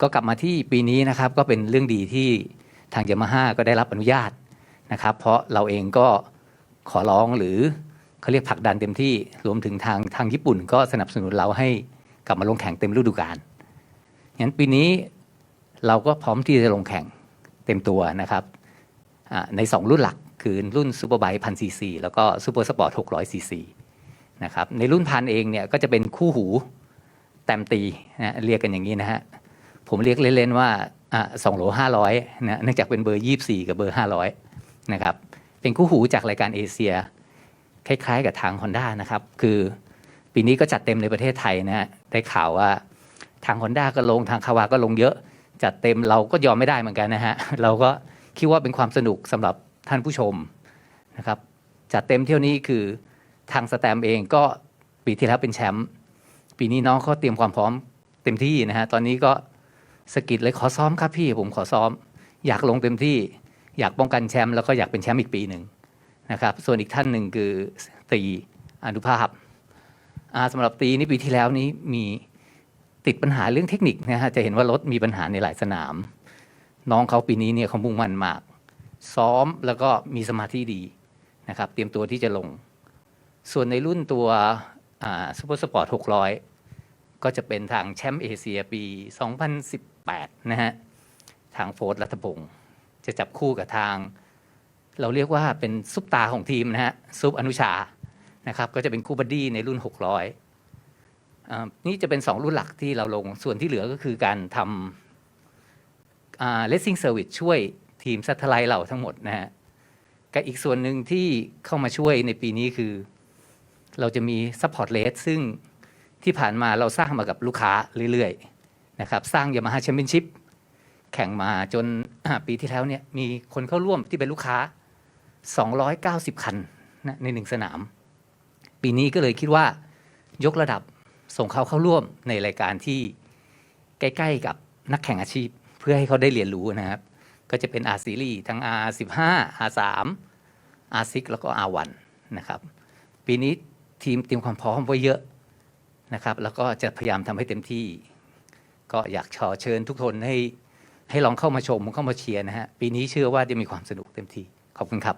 ก็กลับมาที่ปีนี้นะครับก็เป็นเรื่องดีที่ทางยามาฮ่าก็ได้รับอนุญาตนะครับ เพราะเราเองก็ขอร้องหรือเขาเรียกผลักดันเต็มที่รวมถึงทางทางญี่ปุ่น ก็สนับสนุนเราให้กลับมาลงแข่งเต็มฤดูกาลงั้นปีนี้เราก็พร้อมที่จะลงแข่งเต็มตัวนะครับใน 2 รุ่นหลักคือรุ่นซูเปอร์ไบค์พันซีซีแล้วก็ซูเปอร์สปอร์ต600ซีซีนะครับในรุ่นพันเองเนี่ยก็จะเป็นคู่หูแตมตีนะเรียกกันอย่างนี้นะฮะ ผมเรียกเล่นๆว่าอะสองโหลห้าร้อยนะเนื่องจากเป็นเบอร์ยี่สี่กับเบอร์ห้าร้อยนะครับเป็นคู่หูจากรายการเอเชีย คล้ายๆ กับทาง Honda นะครับ คือปีนี้ก็จัดเต็มในประเทศไทยนะฮะได้ข่าวว่าทาง Honda ก็ลงทางคาวาก็ลงเยอะ จัดเต็มเราก็ยอมไม่ได้เหมือนกันนะฮะเราก็คิดว่าเป็นความสนุกสำหรับท่านผู้ชมนะครับจัดเต็มเที่ยวนี้คือทางสแตมเองก็ปีที่แล้วเป็นแชมป์ปีนี้น้องเขาเตรียมความพร้อมเต็มที่นะฮะตอนนี้ก็ สกิดเลยขอซ้อมครับพี่ผมขอซ้อม อยากลงเต็มที่อยากป้องกันแชมป์แล้วก็อยากเป็นแชมป์อีกปีหนึ่งนะครับ ส่วนอีกท่านหนึ่งคือตีอนุภาพอ่าสำหรับตีนี่ปีที่แล้วนี้มีติดปัญหาเรื่องเทคนิคนะฮะจะเห็นว่ารถมีปัญหาในหลายสนาม น้องเขาปีนี้เนี่ยเขามุ่งมั่นมาก ซ้อมแล้วก็มีสมาธิดีนะครับ เตรียมตัวที่จะลง ส่วนในรุ่นตัวซูเปอร์สปอร์ต600 ก็จะเป็นทางแชมป์เอเชียปี 2018 นะฮะ ทางโฟร์รัฐพงศ์จะจับคู่กับทาง เราเรียกว่าเป็นซุปตาของทีมนะฮะ ซุปอนุชา นะครับ ก็จะเป็นคู่บัดดี้ในรุ่น 600อ่านี่จะเป็น 2 รุ่นหลักที่เราลง ส่วนที่เหลือก็คือการทำอ่า racing service ช่วยทีมซัตเทไลท์เราทั้งหมดนะฮะ กับอีกส่วนหนึ่งที่เข้ามาช่วยในปีนี้คือ เราจะมี support rate ซึ่ง ที่ผ่านมาเราสร้างมากับลูกค้าเรื่อยๆนะครับสร้างยามาฮ่าแชมเปี้ยนชิพแข่งมาจนปีที่แล้วเนี่ยมีคนเข้าร่วมที่เป็นลูกค้า 290 คันนะในหนึ่งสนาม ปีนี้ก็เลยคิดว่ายกระดับส่งเขาเข้าร่วมในรายการที่ใกล้ๆกับนักแข่งอาชีพ เพื่อให้เขาได้เรียนรู้นะครับ ก็จะเป็น R Series ทั้ง R15 R3 R6 แล้วก็ R1 นะครับ ปีนี้ทีมเตรียมความพร้อมไว้เยอะ นะครับแล้วก็จะพยายามทำให้เต็มที่ ก็อยากขอเชิญทุกคนให้ให้ลองเข้ามาชมเข้ามาเชียร์นะฮะปีนี้เชื่อว่าจะมีความสนุกเต็มที่ขอบคุณครับ